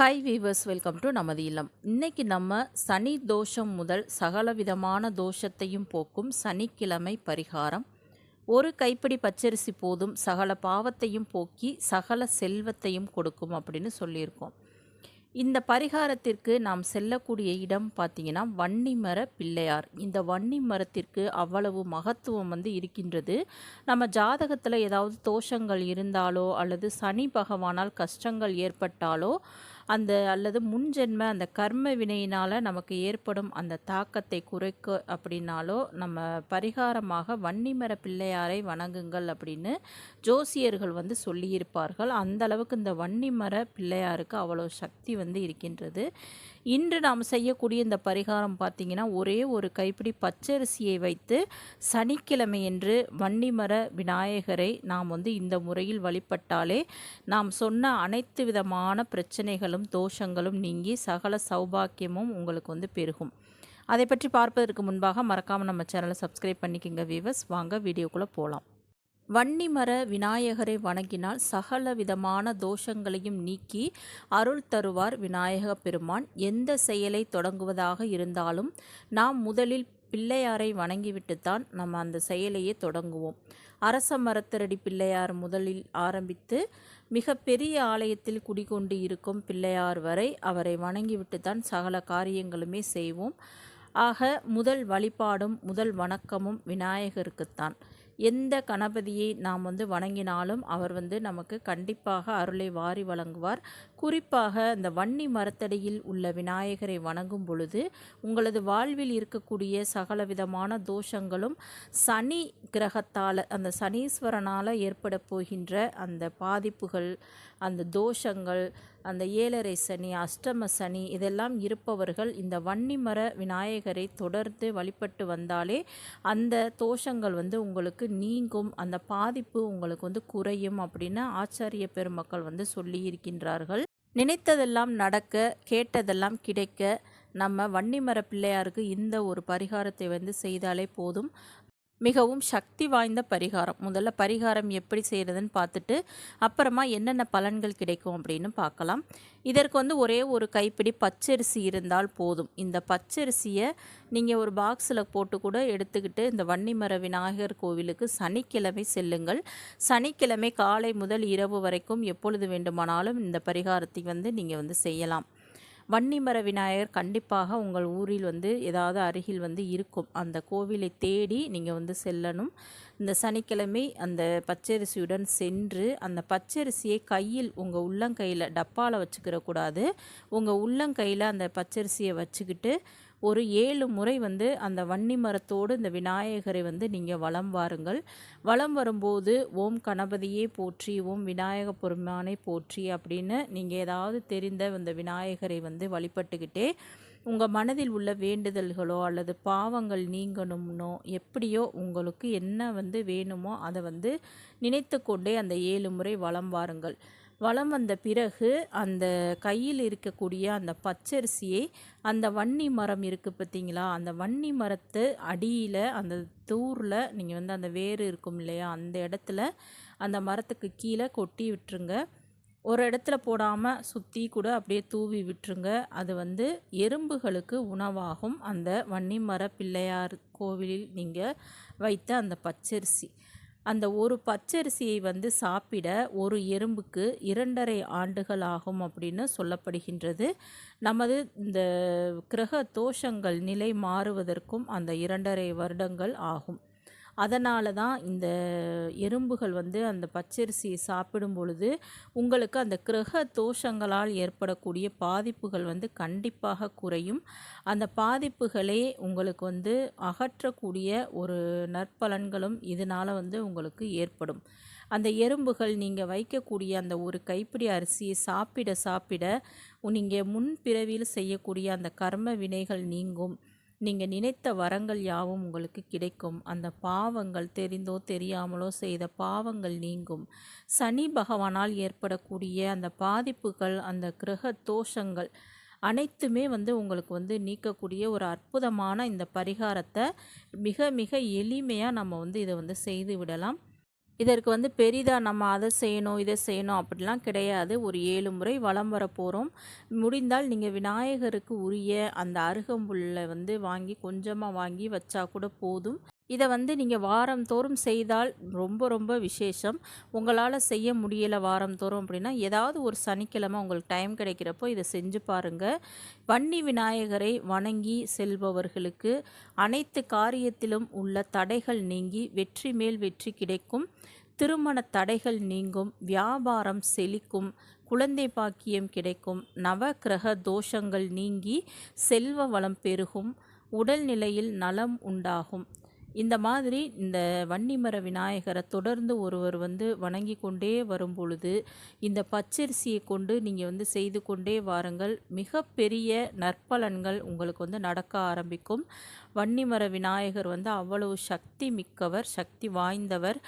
Hi viewers welcome to நமது இல்லம். இன்றைக்கி நம்ம சனி தோஷம் முதல் சகல விதமான தோஷத்தையும் போக்கும் சனிக்கிழமை பரிகாரம். ஒரு கைப்பிடி பச்சரிசி போதும் சகல பாவத்தையும் போக்கி சகல செல்வத்தையும் கொடுக்கும் அப்படின்னு சொல்லியிருக்கோம். இந்த பரிகாரத்திற்கு நாம் செல்லக்கூடிய இடம் பார்த்திங்கன்னா வன்னிமர பிள்ளையார். இந்த வன்னி மரத்திற்கு அவ்வளவு மகத்துவம் வந்து இருக்கின்றது. நம்ம ஜாதகத்தில் ஏதாவது தோஷங்கள் இருந்தாலோ அல்லது சனி பகவானால் கஷ்டங்கள் ஏற்பட்டாலோ அந்த அல்லது முன்ஜென்ம அந்த கர்ம வினையினால் நமக்கு ஏற்படும் அந்த தாக்கத்தை குறைக்க அப்படின்னாலோ நம்ம பரிகாரமாக வன்னிமர பிள்ளையாரை வணங்குங்கள் அப்படின்னு ஜோசியர்கள் வந்து சொல்லியிருப்பார்கள். அந்த அளவுக்கு இந்த வன்னிமர பிள்ளையாருக்கு அவ்வளோ சக்தி வந்து இருக்கின்றது. இன்று நாம் செய்யக்கூடிய இந்த பரிகாரம் பார்த்திங்கன்னா ஒரே ஒரு கைப்பிடி பச்சரிசியை வைத்து சனிக்கிழமையன்று வன்னிமர விநாயகரை நாம் வந்து இந்த முறையில் வழிபட்டாலே நாம் சொன்ன அனைத்து விதமான பிரச்சனைகளும் தோஷங்களும் நீங்கி சகல சௌபாக்கியமும் உங்களுக்கு வந்து பெருகும். அதை பற்றி பார்ப்பதற்கு முன்பாக மறக்காமல் நம்ம சேனலை சப்ஸ்கிரைப் பண்ணிக்கோங்க வீவர்ஸ் வாங்க வீடியோக்குள்ளே போகலாம் வன்னிமர விநாயகரை வணங்கினால் சகல விதமான தோஷங்களையும் நீக்கி அருள் தருவார் விநாயக பெருமான். எந்த செயலை தொடங்குவதாக இருந்தாலும் நாம் முதலில் பிள்ளையாரை வணங்கிவிட்டுத்தான் நம்ம அந்த செயலையே தொடங்குவோம். அரச மரத்தரடி பிள்ளையார் முதலில் ஆரம்பித்து மிக பெரிய ஆலயத்தில் குடிகொண்டு இருக்கும் பிள்ளையார் வரை அவரை வணங்கிவிட்டுத்தான் சகல காரியங்களுமே செய்வோம். ஆக முதல் வழிபாடும் முதல் வணக்கமும் விநாயகருக்குத்தான். எந்த கணபதியை நாம் வந்து வணங்கினாலும் அவர் வந்து நமக்கு கண்டிப்பாக அருளை வாரி வழங்குவார். குறிப்பாக இந்த வன்னி மரத்தடியில் உள்ள விநாயகரை வணங்கும் பொழுது உங்களது வாழ்வில் இருக்கக்கூடிய சகல விதமான தோஷங்களும் சனி கிரகத்தால் அந்த சனீஸ்வரனால் ஏற்பட போகின்ற அந்த பாதிப்புகள் அந்த தோஷங்கள் அந்த ஏழரை சனி அஷ்டம சனி இதெல்லாம் இருப்பவர்கள் இந்த வன்னிமர விநாயகரை தொடர்ந்து வழிபட்டு வந்தாலே அந்த தோஷங்கள் வந்து உங்களுக்கு நீங்கும் அந்த பாதிப்பு உங்களுக்கு வந்து குறையும் அப்படின்னு ஆச்சாரிய பெருமக்கள் வந்து சொல்லி இருக்கின்றார்கள். நினைத்ததெல்லாம் நடக்க கேட்டதெல்லாம் கிடைக்க நம்ம வன்னிமர பிள்ளையாருக்கு இந்த ஒரு பரிகாரத்தை வந்து செய்தாலே போதும். மிகவும் சக்தி வாய்ந்த பரிகாரம். முதல்ல பரிகாரம் எப்படி செய்கிறதுன்னு பார்த்துட்டு அப்புறமா என்னென்ன பலன்கள் கிடைக்கும் அப்படின்னு பார்க்கலாம். இதற்கு வந்து ஒரே ஒரு கைப்பிடி பச்சரிசி இருந்தால் போதும். இந்த பச்சரிசியை நீங்கள் ஒரு பாக்ஸில் போட்டு கூட எடுத்துக்கிட்டு இந்த வன்னிமர விநாயகர் கோவிலுக்கு சனிக்கிழமை செல்லுங்கள். சனிக்கிழமை காலை முதல் இரவு வரைக்கும் எப்பொழுது வேண்டுமானாலும் இந்த பரிகாரத்தை வந்து நீங்கள் வந்து செய்யலாம். வன்னிமர விநாயகர் கண்டிப்பாக உங்கள் ஊரில் வந்து ஏதாவது அருகில் வந்து இருக்கும். அந்த கோவிலை தேடி நீங்கள் வந்து செல்லணும். இந்த சனிக்கிழமை அந்த பச்சரிசியுடன் சென்று அந்த பச்சரிசியை கையில் உங்கள் உள்ளங்கையில் டப்பாவில் வச்சுக்கிற கூடாது உங்கள் உள்ளங்கையில் அந்த பச்சரிசியை வச்சுக்கிட்டு ஒரு ஏழு முறை வந்து அந்த வன்னி மரத்தோடு இந்த விநாயகரை வந்து நீங்கள் வளம் வாருங்கள். வலம் வரும்போது ஓம் கணபதியே போற்றி ஓம் விநாயக பெருமானை போற்றி அப்படின்னு நீங்கள் ஏதாவது தெரிந்த இந்த விநாயகரை வந்து வழிபட்டுக்கிட்டே உங்கள் மனதில் உள்ள வேண்டுதல்களோ அல்லது பாவங்கள் நீங்கணும்னோ எப்படியோ உங்களுக்கு என்ன வந்து வேணுமோ அதை வந்து நினைத்து கொண்டே அந்த ஏழு முறை வளம் வாருங்கள். வளம் வந்த பிறகு அந்த கையில் இருக்கக்கூடிய அந்த பச்சரிசியை அந்த வன்னி மரம் இருக்குது பார்த்தீங்களா? அந்த வன்னி மரத்து அடியில் அந்த தூரில் நீங்கள் வந்து அந்த வேர் இருக்கும் இல்லையா? அந்த இடத்துல அந்த மரத்துக்கு கீழே கொட்டி விட்டுருங்க. ஒரு இடத்துல போடாமல் சுற்றி கூட அப்படியே தூவி விட்டுருங்க. அது வந்து எறும்புகளுக்கு உணவாகும். அந்த வன்னிமர பிள்ளையார் கோவிலில் நீங்கள் வைத்த அந்த பச்சரிசி. அந்த ஒரு பச்சரிசியை வந்து சாப்பிட ஒரு எறும்புக்கு இரண்டரை ஆண்டுகள் ஆகும் அப்படின்னு சொல்லப்படுகின்றது. நமது இந்த கிரக தோஷங்கள் நிலை மாறுவதற்கும் அந்த இரண்டரை வருடங்கள் ஆகும். அதனால தான் இந்த எறும்புகள் வந்து அந்த பச்சரிசியை சாப்பிடும் பொழுது உங்களுக்கு அந்த கிரக தோஷங்களால் ஏற்படக்கூடிய பாதிப்புகள் வந்து கண்டிப்பாக குறையும். அந்த பாதிப்புகளே உங்களுக்கு வந்து அகற்றக்கூடிய ஒரு நற்பலன்களும் இதனால் வந்து உங்களுக்கு ஏற்படும். அந்த எறும்புகள் நீங்கள் வைக்கக்கூடிய அந்த ஒரு கைப்பிடி அரிசியை சாப்பிட சாப்பிட நீங்கள் முன்பிறவியில் செய்யக்கூடிய அந்த கர்ம வினைகள் நீங்கும். நீங்கள் நினைத்த வரங்கள் யாவும் உங்களுக்கு கிடைக்கும். அந்த பாவங்கள் தெரிந்தோ தெரியாமலோ செய்த பாவங்கள் நீங்கும். சனி பகவானால் ஏற்படக்கூடிய அந்த பாதிப்புகள் அந்த கிரக தோஷங்கள் அனைத்துமே வந்து உங்களுக்கு வந்து நீக்கக்கூடிய ஒரு அற்புதமான இந்த பரிகாரத்தை மிக மிக எளிமையாக நம்ம வந்து இதை வந்து செய்து விடலாம். இதற்கு வந்து பெரிதாக நம்ம அதை செய்யணும் இதை செய்யணும் அப்படிலாம் கிடையாது. ஒரு ஏழு முறை வலம் வர போகிறோம் முடிந்தால் நீங்கள் விநாயகருக்கு உரிய அந்த அருகம்புல்லை வந்து வாங்கி கொஞ்சமாக வாங்கி வச்சா கூட போதும். இதை வந்து நீங்கள் வாரந்தோறும் செய்தால் ரொம்ப ரொம்ப விசேஷம். உங்களால் செய்ய முடியலை வாரந்தோறும் அப்படின்னா ஏதாவது ஒரு சனிக்கிழமை உங்களுக்கு டைம் கிடைக்கிறப்போ இதை செஞ்சு பாருங்கள் வன்னி விநாயகரை வணங்கி செல்பவர்களுக்கு அனைத்து காரியத்திலும் உள்ள தடைகள் நீங்கி வெற்றி மேல் வெற்றி கிடைக்கும். திருமண தடைகள் நீங்கும். வியாபாரம் செழிக்கும். குழந்தை பாக்கியம் கிடைக்கும். நவ கிரக தோஷங்கள் நீங்கி செல்வ வளம் பெருகும். உடல்நிலையில் நலம் உண்டாகும். இந்த மாதிரி இந்த வன்னிமர விநாயகரை தொடர்ந்து ஒருவர் வந்து வணங்கி கொண்டே வரும் பொழுது இந்த பச்சரிசியை கொண்டு நீங்கள் வந்து செய்து கொண்டே வாருங்கள். மிகப்பெரிய நற்பலன்கள் உங்களுக்கு வந்து நடக்க ஆரம்பிக்கும். வன்னிமர விநாயகர் வந்து அவ்வளவு சக்தி மிக்கவர் சக்தி வாய்ந்தவர்.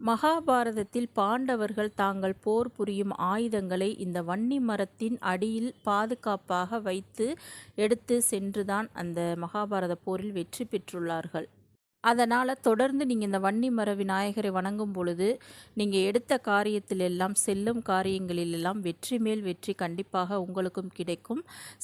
மகாபாரதத்தில் பாண்டவர்கள் தாங்கள் போர் புரியும் ஆயுதங்களை இந்த வன்னி மரத்தின் அடியில் பாதுகாப்பாக வைத்து எடுத்து சென்றுதான் அந்த மகாபாரத போரில் வெற்றி பெற்றுள்ளார்கள். அதனால் தொடர்ந்து நீங்கள் இந்த வன்னி மர விநாயகரை வணங்கும் பொழுது நீங்கள் எடுத்த காரியத்தில் எல்லாம் செல்லும் காரியங்களிலெல்லாம் வெற்றி மேல் வெற்றி கண்டிப்பாக உங்களுக்கும் கிடைக்கும்.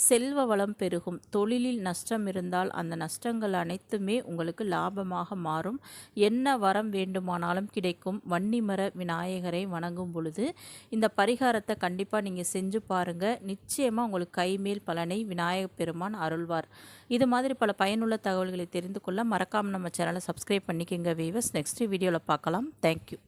செல்வ வளம் பெருகும். தொழிலில் நஷ்டம் இருந்தால் அந்த நஷ்டங்கள் அனைத்துமே உங்களுக்கு லாபமாக மாறும். என்ன வரம் வேண்டுமானாலும் கிடைக்கும். வன்னி மர விநாயகரை வணங்கும் பொழுது இந்த பரிகாரத்தை கண்டிப்பாக நீங்கள் செஞ்சு பாருங்கள் நிச்சயமாக உங்களுக்கு கைமேல் பலனை விநாயகப் பெருமான் அருள்வார். இது மாதிரி பல பயனுள்ள தகவல்களை தெரிந்து கொள்ள மறக்காமல் நம்ம சேனலை சப்ஸ்கிரைப் பண்ணிக்கோங்க வீவர்ஸ் நெக்ஸ்ட் வீடியோவில் பார்க்கலாம். தேங்க்யூ